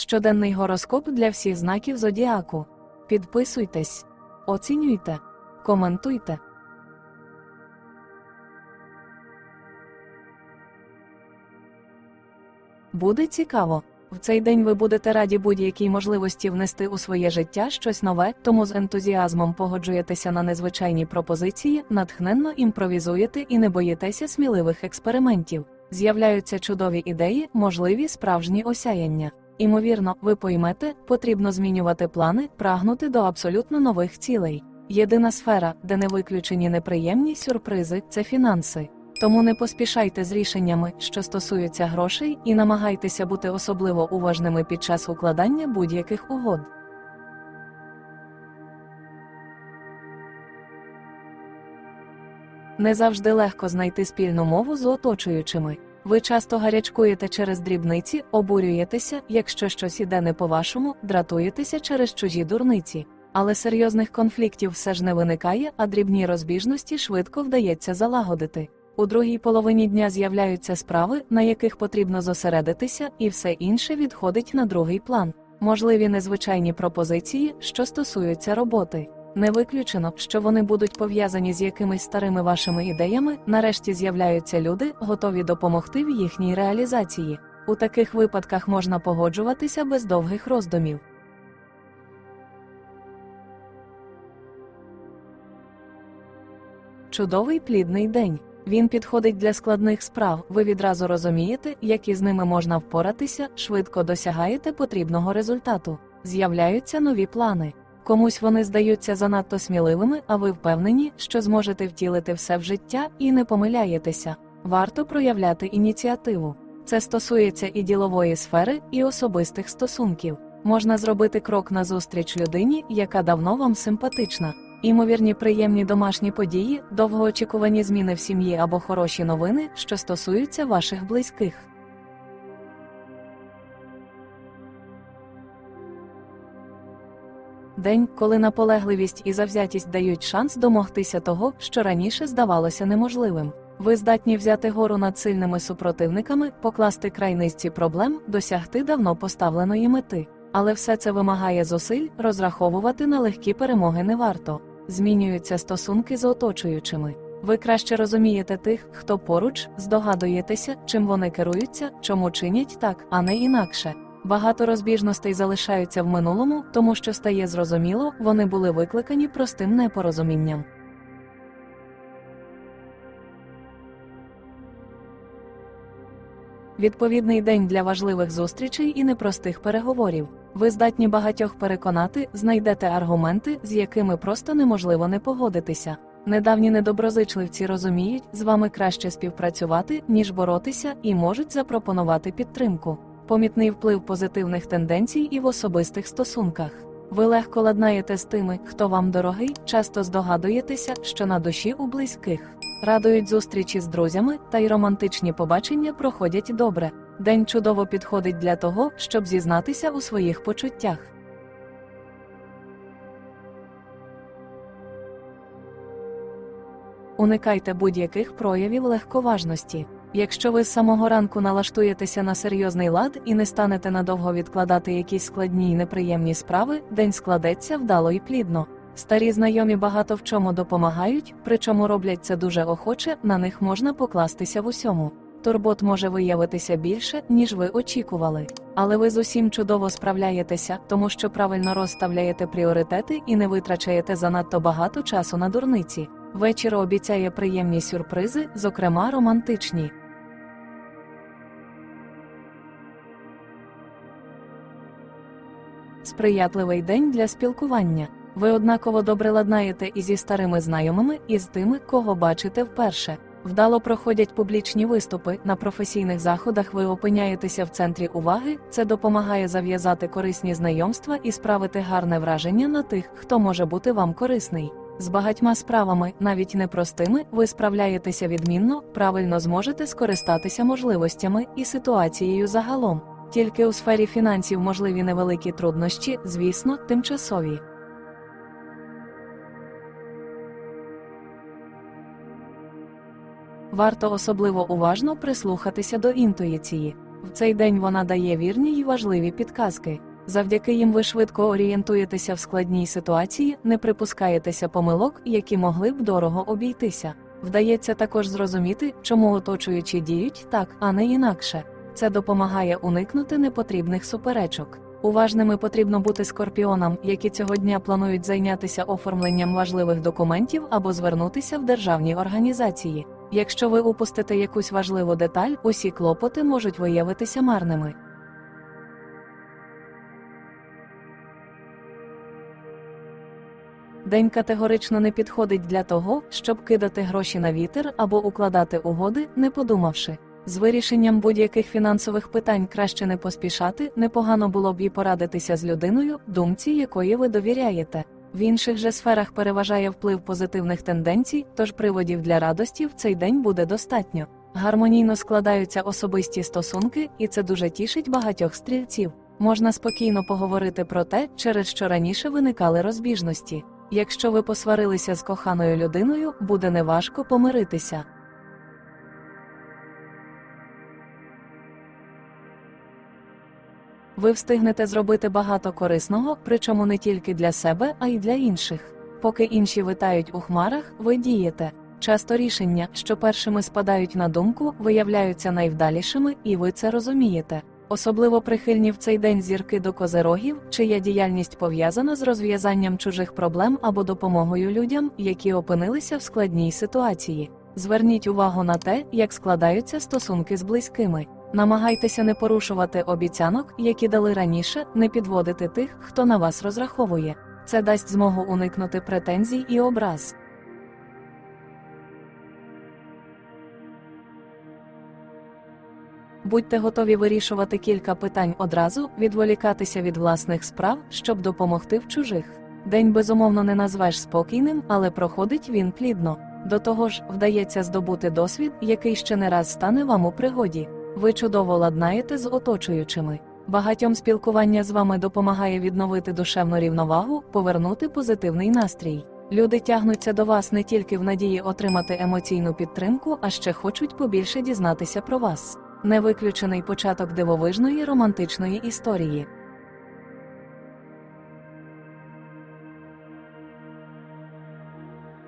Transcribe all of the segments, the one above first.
Щоденний гороскоп для всіх знаків зодіаку. Підписуйтесь, оцінюйте, коментуйте. Буде цікаво. В цей день ви будете раді будь-якій можливості внести у своє життя щось нове, тому з ентузіазмом погоджуєтеся на незвичайні пропозиції, натхненно імпровізуєте і не боїтеся сміливих експериментів. З'являються чудові ідеї, можливі справжні осяяння. Імовірно, ви поймете, потрібно змінювати плани, прагнути до абсолютно нових цілей. Єдина сфера, де не виключені неприємні сюрпризи, це фінанси. Тому не поспішайте з рішеннями, що стосуються грошей, і намагайтеся бути особливо уважними під час укладання будь-яких угод. Не завжди легко знайти спільну мову з оточуючими. Ви часто гарячкуєте через дрібниці, обурюєтеся, якщо щось іде не по-вашому, дратуєтеся через чужі дурниці. Але серйозних конфліктів все ж не виникає, а дрібні розбіжності швидко вдається залагодити. У другій половині дня з'являються справи, на яких потрібно зосередитися, і все інше відходить на другий план. Можливі незвичайні пропозиції, що стосуються роботи. Не виключено, що вони будуть пов'язані з якимись старими вашими ідеями, нарешті з'являються люди, готові допомогти в їхній реалізації. У таких випадках можна погоджуватися без довгих роздумів. Чудовий плідний день. Він підходить для складних справ, ви відразу розумієте, як із ними можна впоратися, швидко досягаєте потрібного результату. З'являються нові плани. Комусь вони здаються занадто сміливими, а ви впевнені, що зможете втілити все в життя і не помиляєтеся. Варто проявляти ініціативу. Це стосується і ділової сфери, і особистих стосунків. Можна зробити крок назустріч людині, яка давно вам симпатична. Імовірні приємні домашні події, довгоочікувані зміни в сім'ї або хороші новини, що стосуються ваших близьких. День, коли наполегливість і завзятість дають шанс домогтися того, що раніше здавалося неможливим. Ви здатні взяти гору над сильними супротивниками, покласти край низці проблем, досягти давно поставленої мети. Але все це вимагає зусиль, розраховувати на легкі перемоги не варто. Змінюються стосунки з оточуючими. Ви краще розумієте тих, хто поруч, здогадуєтеся, чим вони керуються, чому чинять так, а не інакше. Багато розбіжностей залишаються в минулому, тому що стає зрозуміло, вони були викликані простим непорозумінням. Відповідний день для важливих зустрічей і непростих переговорів. Ви здатні багатьох переконати, знайдете аргументи, з якими просто неможливо не погодитися. Недавні недоброзичливці розуміють, з вами краще співпрацювати, ніж боротися, і можуть запропонувати підтримку. Помітний вплив позитивних тенденцій і в особистих стосунках. Ви легко ладнаєте з тими, хто вам дорогий, часто здогадуєтеся, що на душі у близьких. Радують зустрічі з друзями, та й романтичні побачення проходять добре. День чудово підходить для того, щоб зізнатися у своїх почуттях. Уникайте будь-яких проявів легковажності. Якщо ви з самого ранку налаштуєтеся на серйозний лад і не станете надовго відкладати якісь складні й неприємні справи, день складеться вдало і плідно. Старі знайомі багато в чому допомагають, причому роблять це дуже охоче, на них можна покластися в усьому. Турбот може виявитися більше, ніж ви очікували. Але ви з усім чудово справляєтеся, тому що правильно розставляєте пріоритети і не витрачаєте занадто багато часу на дурниці. Вечір обіцяє приємні сюрпризи, зокрема романтичні. Сприятливий день для спілкування. Ви однаково добре ладнаєте і зі старими знайомими, і з тими, кого бачите вперше. Вдало проходять публічні виступи, на професійних заходах ви опиняєтеся в центрі уваги, це допомагає зав'язати корисні знайомства і справити гарне враження на тих, хто може бути вам корисний. З багатьма справами, навіть непростими, ви справляєтеся відмінно, правильно зможете скористатися можливостями і ситуацією загалом. Тільки у сфері фінансів можливі невеликі труднощі, звісно, тимчасові. Варто особливо уважно прислухатися до інтуїції. В цей день вона дає вірні й важливі підказки. Завдяки їм ви швидко орієнтуєтеся в складній ситуації, не припускаєтеся помилок, які могли б дорого обійтися. Вдається також зрозуміти, чому оточуючі діють так, а не інакше. Це допомагає уникнути непотрібних суперечок. Уважними потрібно бути скорпіонам, які цього дня планують зайнятися оформленням важливих документів або звернутися в державні організації. Якщо ви упустите якусь важливу деталь, усі клопоти можуть виявитися марними. День категорично не підходить для того, щоб кидати гроші на вітер або укладати угоди, не подумавши. З вирішенням будь-яких фінансових питань краще не поспішати, непогано було б і порадитися з людиною, думці якої ви довіряєте. В інших же сферах переважає вплив позитивних тенденцій, тож приводів для радості в цей день буде достатньо. Гармонійно складаються особисті стосунки, і це дуже тішить багатьох стрільців. Можна спокійно поговорити про те, через що раніше виникали розбіжності. Якщо ви посварилися з коханою людиною, буде неважко помиритися. Ви встигнете зробити багато корисного, причому не тільки для себе, а й для інших. Поки інші витають у хмарах, ви дієте. Часто рішення, що першими спадають на думку, виявляються найвдалішими, і ви це розумієте. Особливо прихильні в цей день зірки до козерогів, чия діяльність пов'язана з розв'язанням чужих проблем або допомогою людям, які опинилися в складній ситуації. Зверніть увагу на те, як складаються стосунки з близькими. Намагайтеся не порушувати обіцянок, які дали раніше, не підводити тих, хто на вас розраховує. Це дасть змогу уникнути претензій і образ. Будьте готові вирішувати кілька питань одразу, відволікатися від власних справ, щоб допомогти в чужих. День безумовно не назвеш спокійним, але проходить він плідно. До того ж, вдається здобути досвід, який ще не раз стане вам у пригоді. Ви чудово ладнаєте з оточуючими. Багатьом спілкування з вами допомагає відновити душевну рівновагу, повернути позитивний настрій. Люди тягнуться до вас не тільки в надії отримати емоційну підтримку, а ще хочуть побільше дізнатися про вас. Не виключений початок дивовижної романтичної історії.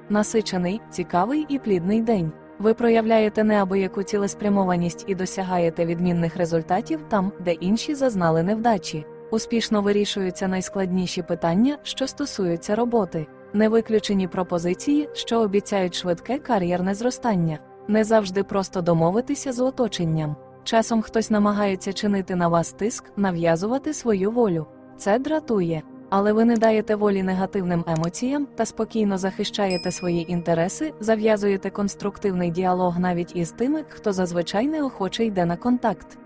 Насичений, цікавий і плідний день. Ви проявляєте неабияку цілеспрямованість і досягаєте відмінних результатів там, де інші зазнали невдачі. Успішно вирішуються найскладніші питання, що стосуються роботи, не виключені пропозиції, що обіцяють швидке кар'єрне зростання. Не завжди просто домовитися з оточенням. Часом хтось намагається чинити на вас тиск, нав'язувати свою волю. Це дратує. Але ви не даєте волі негативним емоціям та спокійно захищаєте свої інтереси, зав'язуєте конструктивний діалог навіть із тими, хто зазвичай неохоче йде на контакт.